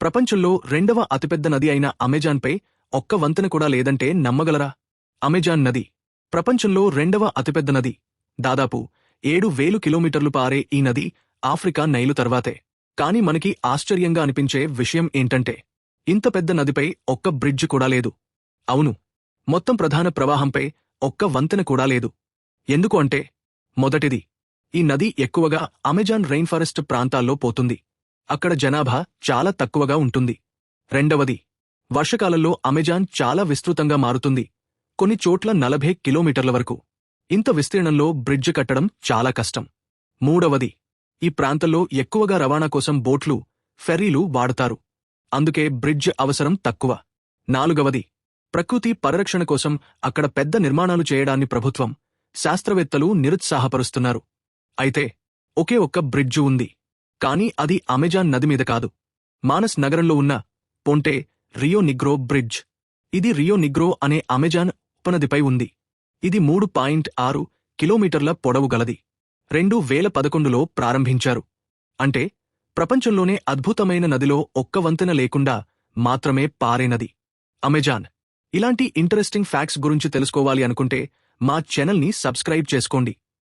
ప్రపంచంలో రెండవ అతిపెద్ద నది అయిన అమెజాన్పై ఒక్క వంతెన కూడా లేదంటే నమ్మగలరా? అమెజాన్ నది. ప్రపంచంలో రెండవ అతిపెద్ద నది. దాదాపు ఏడు వేలు కిలోమీటర్లు పారే ఈ నది ఆఫ్రికా నైలు తర్వాతే. కాని మనకి ఆశ్చర్యంగా అనిపించే విషయం ఏంటంటే ఇంత పెద్ద నదిపై ఒక్క బ్రిడ్జ్ కూడా లేదు. అవును మొత్తం ప్రధాన ప్రవాహంపై ఒక్క వంతెన కూడా లేదు. ఎందుకు అంటే మొదటిది ఈ నది ఎక్కువగా అమెజాన్ రెయిన్ఫారెస్ట్ ఫారెస్ట్ ప్రాంతాల్లో పోతుంది. అక్కడ జనాభా చాలా తక్కువగా ఉంటుంది. రెండవది వర్షకాలంలో అమెజాన్ చాలా విస్తృతంగా మారుతుంది. కొన్ని చోట్ల నలభై కిలోమీటర్ల వరకు. ఇంత విస్తీర్ణంలో బ్రిడ్జ్ కట్టడం చాలా కష్టం. మూడవది ఈ ప్రాంతంలో ఎక్కువగా రవాణా కోసం బోట్లు ఫెర్రీలు వాడతారు. అందుకే బ్రిడ్జ్ అవసరం తక్కువ. నాలుగవది ప్రకృతి పరిరక్షణ కోసం అక్కడ పెద్ద నిర్మాణాలు చేయడాన్ని ప్రభుత్వం శాస్త్రవేత్తలు నిరుత్సాహపరుస్తున్నారు. అయితే ఒకే ఒక్క బ్రిడ్జు ఉంది. కానీ అది అమెజాన్ నది మీద కాదు. మానస్ నగరంలో ఉన్న పొంటే రియో నిగ్రో బ్రిడ్జ్. ఇది రియో నిగ్రో అనే అమెజాన్ ఉపనదిపై ఉంది. ఇది మూడు పాయింట్ ఆరు కిలోమీటర్ల పొడవు గలది. రెండు వేల పదకొండులో ప్రారంభించారు. అంటే ప్రపంచంలోనే అద్భుతమైన నదిలో ఒక్క వంతెన లేకుండా మాత్రమే పారే నది. అమెజాన్. ఇలాంటి ఇంట్రెస్టింగ్ ఫ్యాక్ట్స్ గురించి తెలుసుకోవాలి అనుకుంటే మా ఛానల్ని సబ్స్క్రైబ్ చేసుకోండి.